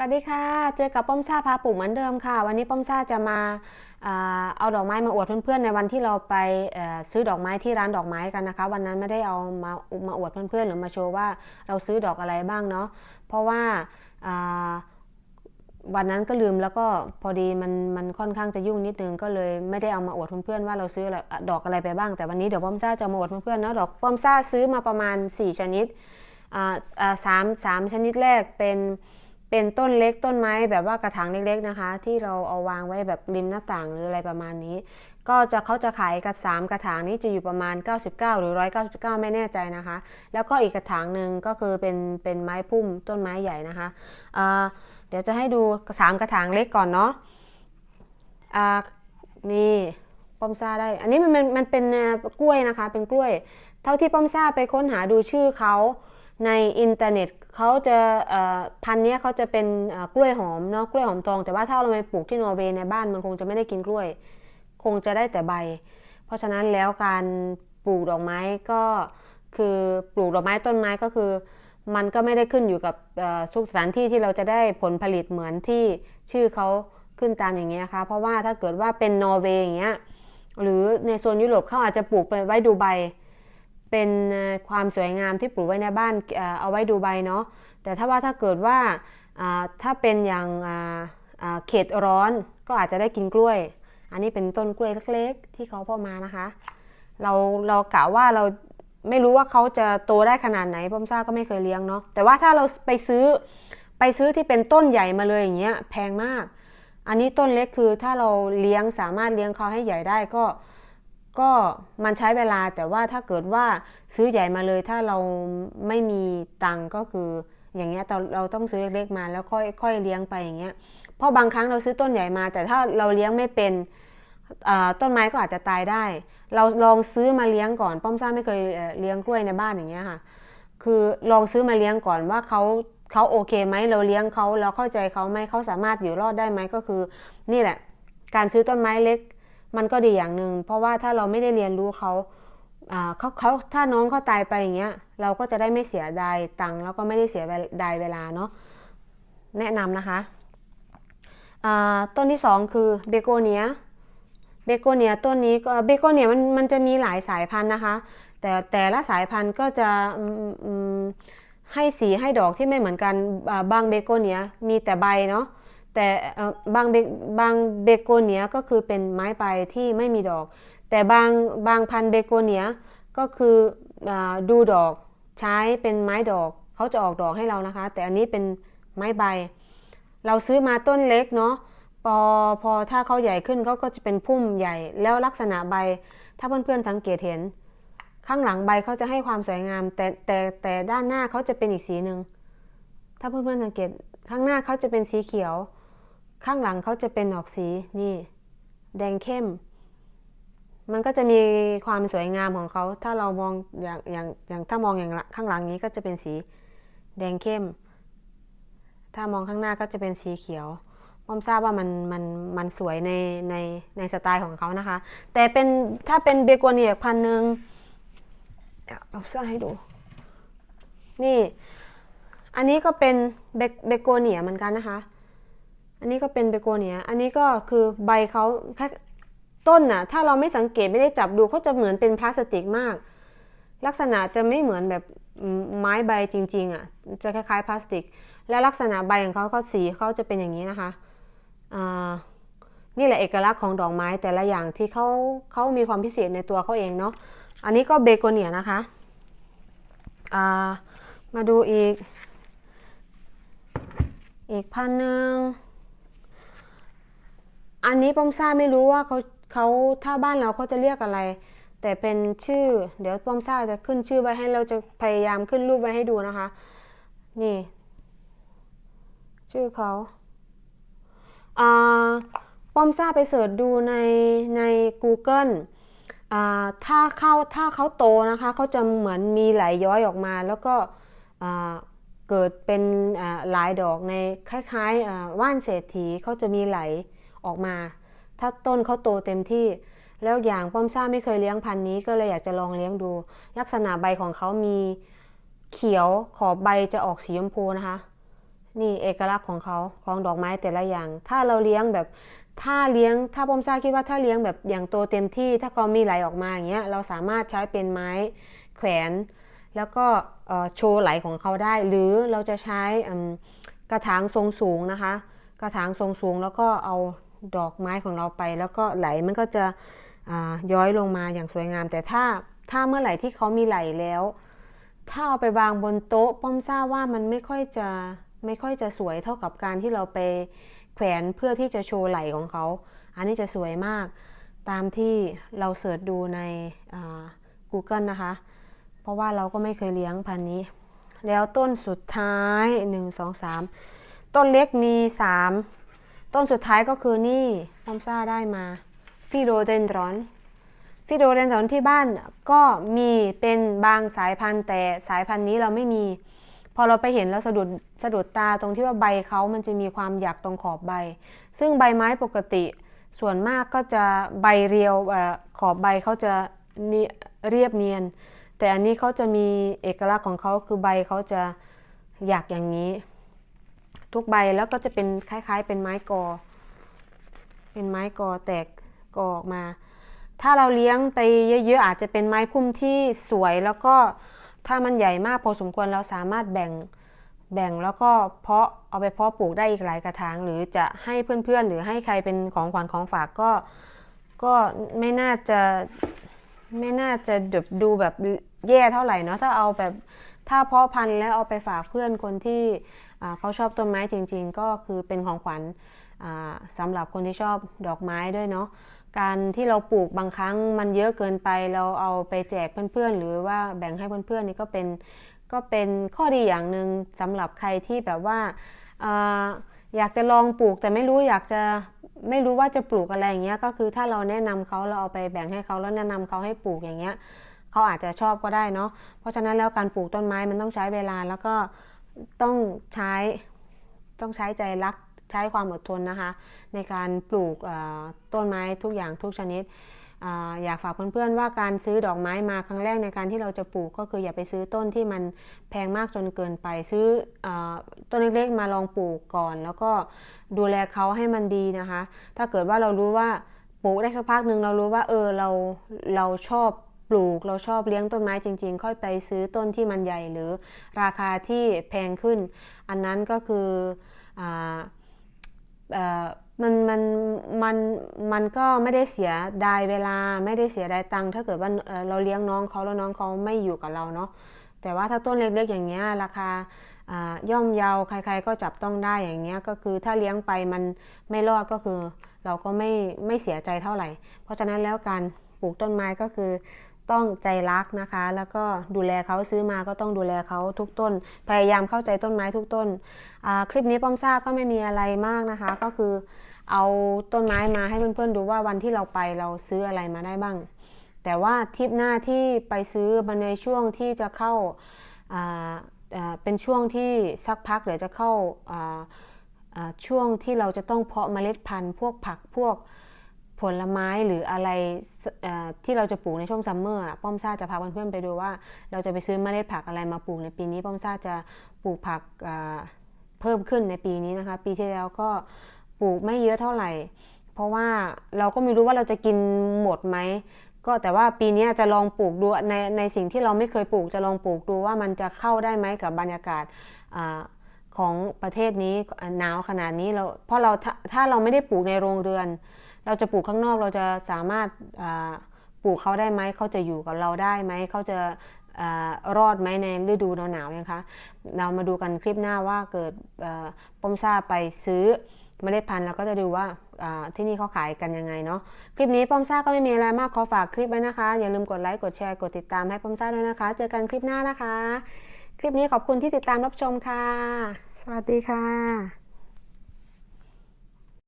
สวัสดีค่ะ เจอกับป้อมซ่าพาปลูกเหมือนเดิมค่ะ วันนี้ป้อมซ่าจะมาเอาดอกไม้มาอวดเพื่อนๆ ในวันที่เราไปซื้อดอกไม้ที่ร้านดอกไม้กันนะคะ วันนั้นไม่ได้เอามามาอวดเพื่อนๆ หรือมาโชว์ว่าเราซื้อดอกอะไรบ้างเนาะ เพราะว่าวันนั้นก็ลืมแล้วก็พอดีมันมันค่อนข้างจะยุ่งนิดนึงก็เลยไม่ได้เอามาอวดเพื่อนๆว่าเราซื้อดอกอะไรไปบ้าง แต่วันนี้เดี๋ยวป้อมซ่าจะมาอวดเพื่อนๆเนาะดอกป้อมซ่าซื้อมาประมาณ 4 ชนิดสามสามชนิดแรกเป็น เป็นต้นเล็กต้นไม้แบบว่ากระถางเล็กๆนะคะ ที่เราเอาวางไว้แบบริมหน้าต่างหรืออะไรประมาณนี้ ก็จะเขาจะขายกระสามกระถางนี้จะอยู่ประมาณ 99 หรือ 199 ไม่แน่ใจนะคะ แล้วก็อีกกระถางหนึ่งก็คือเป็นเป็นไม้พุ่มต้นไม้ใหญ่นะคะอ่าเดี๋ยวจะให้ดูสามกระถางเล็กก่อนเนาะอ่านี่ป้อมซ่าได้ อันนี้มันมันมันเป็นกล้วยนะคะ เป็นกล้วย เท่าที่ป้อมซ่าไปค้นหาดูชื่อเขา ในอินเทอร์เน็ตเขาจะพันธุ์นี้เขาจะเป็นกล้วยหอมเนาะกล้วยหอมทอง แต่ว่าถ้าเราไปปลูกที่นอร์เวย์ในบ้านมันคงจะไม่ได้กินกล้วย คงจะได้แต่ใบ เพราะฉะนั้นแล้วการปลูกดอกไม้ก็คือปลูกดอกไม้ต้นไม้ก็คือ มันก็ไม่ได้ขึ้นอยู่กับเอ่อทุกสถานที่ที่เราจะได้ผลผลิตเหมือนที่ชื่อเขาขึ้นตามอย่างเงี้ยค่ะเพราะว่าถ้าเกิดว่าเป็นนอร์เวย์อย่างเงี้ยหรือในโซนยุโรปเขาอาจจะปลูกไปไว้ดูใบ เป็นความสวยงามที่ปลูกไว้ในบ้านเอาไว้ดูใบเนาะแต่ถ้าว่าถ้าเกิดว่าถ้าเป็นอย่างเขตร้อนก็อาจจะได้กินกล้วย อันนี้เป็นต้นกล้วยเล็กๆ ที่เขาพ่อมานะคะ เราเรากะว่าเราไม่รู้ว่าเขาจะโตได้ขนาดไหนป้อมซ่าก็ไม่เคยเลี้ยงเนาะแต่ว่าถ้าเราไปซื้อไปซื้อที่เป็นต้นใหญ่มาเลยอย่างเงี้ยแพงมาก อันนี้ต้นเล็กคือถ้าเราเลี้ยงสามารถเลี้ยงเขาให้ใหญ่ได้ก็ ก็มันใช้เวลาแต่ว่าถ้าเกิดว่าซื้อใหญ่มาเลยถ้าเราไม่มีตังก็คืออย่างเงี้ยเราเราต้องซื้อเล็กๆมาแล้วค่อยค่อยเลี้ยงไปอย่างเงี้ยเพราะบางครั้งเราซื้อต้นใหญ่มา แต่ถ้าเราเลี้ยงไม่เป็นต้นไม้ก็อาจจะตายได้ เราลองซื้อมาเลี้ยงก่อน ป้อมซ่าไม่เคยเลี้ยงกล้วยในบ้านอย่างเงี้ยค่ะ คือลองซื้อมาเลี้ยงก่อนว่าเขาเขาโอเคไหมเราเลี้ยงเขาเราเข้าใจเขาไหมเขาสามารถอยู่รอดได้ไหมก็คือ นี่แหละ การซื้อต้นไม้เล็ก มันก็ดีอย่างหนึ่งเพราะว่าถ้าเราไม่ได้เรียนรู้เขาเขาเขาถ้าน้องเขาตายไปอย่างเงี้ยเราก็จะได้ไม่เสียดายตังค์แล้วก็ไม่ได้เสียดายเวลาเนาะแนะนำนะคะต้นที่สองคือเบโกเนียเบโกเนียต้นนี้ก็เบโกเนียมันมันจะมีหลายสายพันธุ์นะคะ แต่แต่ละสายพันธุ์ก็จะให้สีให้ดอกที่ไม่เหมือนกันบางเบโกเนียมีแต่ใบเนาะ แต่บางเบบางเบโกเนียก็คือเป็นไม้ใบที่ไม่มีดอก แต่บางบางพันเบโกเนียก็คืออดูดอกใช้เป็นไม้ดอกเขาจะออกดอกให้เรานะคะ แต่อันนี้เป็นไม้ใบ เราซื้อมาต้นเล็กเนาะพอพอถ้าเขาใหญ่ขึ้นเขาก็จะเป็นพุ่มใหญ่ แล้วลักษณะใบถ้าเพื่อนๆสังเกตเห็น ข้างหลังใบเขาจะให้ความสวยงาม แต่แต่แต่ด้านหน้าเขาจะเป็นอีกสีหนึ่งถ้าเพื่อนๆสังเกตข้างหน้าเขาจะเป็นสีเขียว ข้างหลังเขาจะเป็นออกสีนี่ แดงเข้ม มันก็จะมีความสวยงามของเขา ถ้าเรามองอย่างอย่างอย่างถ้ามองอย่างข้างหลังนี้ก็จะเป็นสีแดงเข้ม ถ้ามองข้างหน้าก็จะเป็นสีเขียวป้อมทราบว่ามันมันมันสวยในในในสไตล์ของเขานะคะ แต่เป็นถ้าเป็นเบโกเนียพันหนึ่งเอาเสื้อให้ดู นี่ อันนี้ก็เป็นเบเบโกเนียเหมือนกันนะคะ อันนี้ก็เป็นเบโกเนีย อันนี้ก็คือใบเขาต้นน่ะ ถ้าเราไม่สังเกตไม่ได้จับดูเขาจะเหมือนเป็นพลาสติกมาก ลักษณะจะไม่เหมือนแบบไม้ใบจริงๆอะ จะคล้ายๆพลาสติก และลักษณะใบของเขาเขาสีเขาจะเป็นอย่างนี้นะคะนี่แหละเอกลักษณ์ของดอกไม้แต่ละอย่างที่เขาเขามีความพิเศษในตัวเขาเองเนาะ อันนี้ก็เบโกเนียนะคะามาดูอีก อีกพันหนึ่ง อันนี้ป้อมซ่าไม่รู้ว่าเขาเขาถ้าบ้านเราเขาจะเรียกอะไร แต่เป็นชื่อ เดี๋ยวป้อมซ่าจะขึ้นชื่อไว้ให้เราจะพยายามขึ้นรูปไว้ให้ดูนะคะ นี่ ชื่อเขาอ่าป้อมซ่าไปเสิร์ชดูในใน Google ถ้าเข้าถ้าเขาโตนะคะเขาจะเหมือนมีไหลย้อยออกมา แล้วก็เกิดเป็นหลายดอกในคล้ายๆอ่าว่านเศรษฐีเขาจะมีไหล ออกมา ถ้าต้นเขาโตเต็มที่ แล้วอย่างป้อมซ่าไม่เคยเลี้ยงพันธุ์นี้ก็เลยอยากจะลองเลี้ยงดู ลักษณะใบของเขามีเขียวขอบใบจะออกสีชมพูนะคะ นี่เอกลักษณ์ของเขาของดอกไม้แต่ละอย่าง ถ้าเราเลี้ยงแบบถ้าเลี้ยงถ้าป้อมซ่าคิดว่าถ้าเลี้ยงแบบอย่างโตเต็มที่ ถ้าเขามีไหลออกมาอย่างเงี้ยเราสามารถใช้เป็นไม้แขวนแล้วก็โชว์ไหลของเขาได้ หรือเราจะใช้กระถางทรงสูงนะคะ กระถางทรงสูงแล้วก็เอา ดอกไม้ของเราไป แล้วก็ไหลมันก็จะย้อยลงมาอย่างสวยงาม แต่ถ้าถ้าเมื่อไหร่ที่เขามีไหลแล้ว ถ้าเอาไปวางบนโต๊ะป้อมทราบว่ามันไม่ค่อยจะไม่ค่อยจะสวยเท่ากับการที่เราไปแขวนเพื่อที่จะโชว์ไหลของเขา อันนี้จะสวยมากตามที่เราเสิร์ชดูใน Google นะคะ เพราะว่าเราก็ไม่เคยเลี้ยงพันนี้ แล้วต้นสุดท้าย 1 2 3 ต้นเล็กมี 3 ต้นสุดท้ายก็คือนี่ป้อมซ่าได้มาฟิโดเดนดรอนฟิโดเดนดรอนที่บ้านก็มีเป็นบางสายพันธุ์แต่สายพันธุ์นี้เราไม่มี พอเราไปเห็นแล้วสะดุดสะดุดตาตรงที่ว่าใบเขามันจะมีความหยักตรงขอบใบ ซึ่งใบไม้ปกติส่วนมากก็จะใบเรียวอขอบใบเขาจะเนีเรียบเนียน แต่อันนี้เขาจะมีเอกลักษณ์ของเขาคือใบเขาจะหยักอย่างนี้ ทุกใบแล้วก็จะเป็นคล้ายๆ เป็นไม้กอ เป็นไม้กอแตกกอออกมา ถ้าเราเลี้ยงไปเยอะๆอาจจะเป็นไม้พุ่มที่สวยแล้วก็ถ้ามันใหญ่มากพอสมควรเราสามารถแบ่งแบ่งแล้วก็เพาะเอาไปเพาะปลูกได้อีกหลายกระถาง หรือจะให้เพื่อนๆ หรือให้ใครเป็นของขวัญของฝากก็ก็ไม่น่าจะไม่น่าจะแบบดูแบบแย่เท่าไหร่เนาะถ้าเอาแบบถ้าเพาะพันธุ์แล้วเอาไปฝากเพื่อนคนที่ เขาชอบต้นไม้จริงๆ ก็คือเป็นของขวัญสำหรับคนที่ชอบดอกไม้ด้วยเนาะการที่เราปลูกบางครั้งมันเยอะเกินไปเราเอาไปแจกเพื่อนๆ หรือว่าแบ่งให้เพื่อนๆนี่ก็เป็นก็เป็นข้อดีอย่างหนึ่งสำหรับใครที่แบบว่าเอ่ออยากจะลองปลูกแต่ไม่รู้อยากจะไม่รู้ว่าจะปลูกอะไรอย่างเงี้ยก็คือถ้าเราแนะนำเขาเราเอาไปแบ่งให้เขาแล้วแนะนำเขาให้ปลูกอย่างเงี้ยเขาอาจจะชอบก็ได้เนาะเพราะฉะนั้นแล้วการปลูกต้นไม้มันต้องใช้เวลาแล้วก็ ต้องใช้ต้องใช้ใจรักใช้ความอดทนนะคะ ในการปลูกต้นไม้ทุกอย่างทุกชนิดออยากฝากเพื่อนๆว่าการซื้อดอกไม้มาครั้งแรกในการที่เราจะปลูกก็คืออย่าไปซื้อต้นที่มันแพงมากจนเกินไปซื้ออต้นเล็กๆมาลองปลูกก่อน แล้วก็ดูแลเขาให้มันดีนะคะ ถ้าเกิดว่าเรารู้ว่าปลูกได้สักพักหนึ่งเรารู้ว่าเออเราเราชอบ ปลูกเราชอบเลี้ยงต้นไม้จริง ๆ ค่อยไปซื้อต้นที่มันใหญ่หรือราคาที่แพงขึ้น อันนั้นก็คืออมันมันมันมันก็ไม่ได้เสียดายเวลาไม่ได้เสียดายตังค์ถ้าเกิดว่าเราเลี้ยงน้องเขาแล้วน้องเขาไม่อยู่กับเราเนาะแต่ว่าถ้าต้นเล็กๆอย่างเงี้ยราคาย่อมเยาใคร ๆ ก็จับต้องได้อย่างเงี้ยก็คือถ้าเลี้ยงไปมันไม่รอดก็คือ เราก็ไม่ไม่เสียใจเท่าไหร่ เพราะฉะนั้นแล้วการปลูกต้นไม้ก็คือ ต้องใจรักนะคะ แล้วก็ดูแลเขาซื้อมาก็ต้องดูแลเขาทุกต้น พยายามเข้าใจต้นไม้ทุกต้น คลิปนี้ป้อมซ่าก็ไม่มีอะไรมากนะคะ ก็คือเอาต้นไม้มาให้เพื่อนๆดูว่าวันที่เราไปเราซื้ออะไรมาได้บ้าง แต่ว่าทริปหน้าที่ไปซื้อมาในช่วงที่จะเข้าาาเป็นช่วงที่สักพักเดี๋ยวจะเข้าาาช่วงที่เราจะต้องเพาะเมล็ดพันธุ์ พวกผักพวก ผลไม้หรืออะไรที่เราจะปลูกในช่วงซัมเมอร์อะป้อมซ่าจะพาเพื่อนๆไปดูว่า เราจะไปซื้อเมล็ดผักอะไรมาปลูกในปีนี้ ป้อมซ่าจะปลูกผักเพิ่มขึ้นในปีนี้นะคะ ปีที่แล้วก็ปลูกไม่เยอะเท่าไหร่ เพราะว่าเราก็ไม่รู้ว่าเราจะกินหมดไหมก็แต่ว่าปีนี้จะลองปลูกดูในในสิ่งที่เราไม่เคยปลูกจะลองปลูกดูว่ามันจะเข้าได้ไหมกับบรรยากาศของประเทศนี้หนาวขนาดนี้เราเพราะเราถ้าถ้าเราไม่ได้ปลูกในโรงเรือน เราจะปลูกข้างนอกเราจะสามารถปลูกเขาได้ไหมเขาจะอยู่กับเราได้ไหมเขาจะอรอดไหมในฤดูหนาวๆยังคะเรามาดูกันคลิปหน้าว่าเกิดป้อมซ่าไปซื้อเมล็ดพันธุ์แล้วก็จะดูว่าอ่าที่นี่เขาขายกันยังไงเนาะคลิปนี้ป้อมซ่าก็ไม่มีอะไรมากขอฝากคลิปไว้นะคะ อย่าลืมกดไลค์กดแชร์กดติดตามให้ป้อมซ่าด้วยนะคะ เจอกันคลิปหน้านะคะ คลิปนี้ขอบคุณที่ติดตามรับชมค่ะ สวัสดีค่ะ